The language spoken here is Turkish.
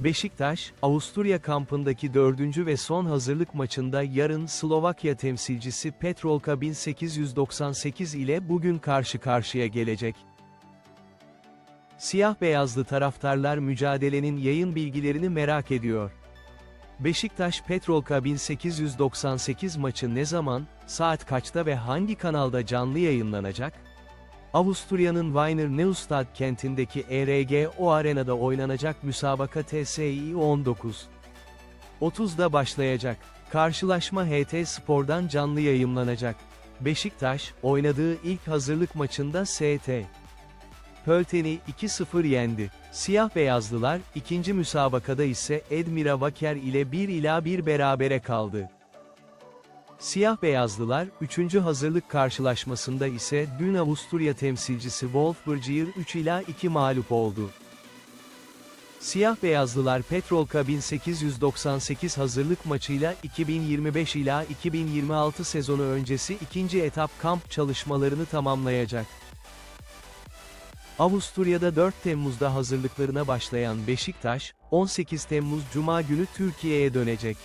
Beşiktaş, Avusturya kampındaki dördüncü ve son hazırlık maçında yarın Slovakya temsilcisi Petrolka 1898 ile bugün karşı karşıya gelecek. Siyah beyazlı taraftarlar mücadelenin yayın bilgilerini merak ediyor. Beşiktaş Petrolka 1898 maçı ne zaman, saat kaçta ve hangi kanalda canlı yayınlanacak? Avusturya'nın Wiener Neustadt kentindeki ERG O Arena'da oynanacak müsabaka TSI 19. 30'da başlayacak. Karşılaşma HT Spor'dan canlı yayımlanacak. Beşiktaş, oynadığı ilk hazırlık maçında ST. Pölten'i 2-0 yendi. Siyah beyazlılar, ikinci müsabakada ise Edmira Vaker ile 1 ila 1 berabere kaldı. Siyah beyazlılar, 3. hazırlık karşılaşmasında ise dün Avusturya temsilcisi Wolfsburg'u 3 ila 2 mağlup oldu. Siyah beyazlılar Petrolka 1898 hazırlık maçıyla 2025 ila 2026 sezonu öncesi ikinci etap kamp çalışmalarını tamamlayacak. Avusturya'da 4 Temmuz'da hazırlıklarına başlayan Beşiktaş, 18 Temmuz Cuma günü Türkiye'ye dönecek.